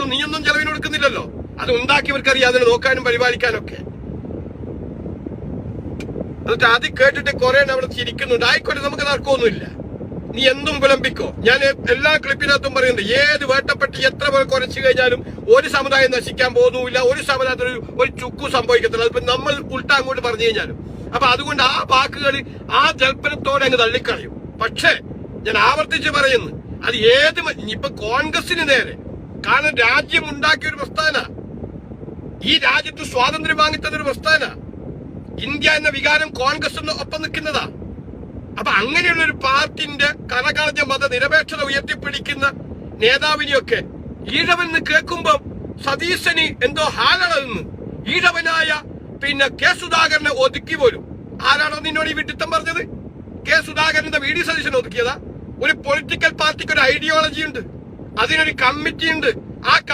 ഉണ്ടാക്കിയിട്ടുള്ളൂ നീയൊന്നും ചെലവിന് കൊടുക്കുന്നില്ലല്ലോ. അത് ഉണ്ടാക്കിയവർക്കറിയാം അതിനെ നോക്കാനും പരിപാലിക്കാനൊക്കെ. എന്നിട്ട് അത് കേട്ടിട്ട് കുറെ അവിടെ ചിരിക്കുന്നുണ്ട്. ആയിക്കോട്ടെ നമുക്ക് തർക്കമൊന്നുമില്ല. നീ എന്തും വിളമ്പിക്കോ. ഞാൻ എല്ലാ ക്ലിപ്പിനകത്തും പറയുന്നുണ്ട്. ഏത് വേട്ടപ്പെട്ട് എത്ര കുറച്ചു കഴിഞ്ഞാലും ഒരു സമുദായം നശിക്കാൻ പോകുന്നില്ല ഒരു സമുദായത്തിന് ഒരു- ചുക്കു സംഭവിക്കത്തില്ല. അതിപ്പോ നമ്മൾ ഉൾട്ട അങ്ങോട്ട് പറഞ്ഞു കഴിഞ്ഞാലും. അപ്പൊ അതുകൊണ്ട് ആ വാക്കുകൾ ആ ജൽപ്പനത്തോടെ അങ്ങ് തള്ളിക്കളയും. പക്ഷേ ഞാൻ ആവർത്തിച്ച് പറയുന്നു. അത് ഏത് ഇപ്പൊ കോൺഗ്രസിന് നേരെ കാരണം രാജ്യം ഉണ്ടാക്കിയ ഒരു പ്രസ്ഥാന. ഈ രാജ്യത്ത് സ്വാതന്ത്ര്യം വാങ്ങിത്തന്ന ഒരു പ്രസ്ഥാന. ഇന്ത്യ എന്ന വികാരം കോൺഗ്രസ് ഒപ്പം നിൽക്കുന്നതാ. അപ്പൊ അങ്ങനെയുള്ള ഒരു പാർട്ടിന്റെ കനകളഞ്ഞ മതനിരപേക്ഷത ഉയർത്തിപ്പിടിക്കുന്ന നേതാവിനെയൊക്കെ ഈഴവെന്ന് കേൾക്കുമ്പോ സതീശന് എന്തോ ഹാലളന്ന് ഈഴവനായ പിന്നെ കെ സുധാകരനെ ഒതുക്കി പോലും. ആരാണോ നിന്നോട് ഈ വിഡിത്തം പറഞ്ഞത്? കെ സുധാകരന്റെ വി ഡി സതീശനെ ഒതുക്കിയതാ? ഒരു പൊളിറ്റിക്കൽ പാർട്ടിക്ക് ഒരു ഐഡിയോളജി ഉണ്ട്. അതിനൊരു കമ്മിറ്റി ഉണ്ട്. ആ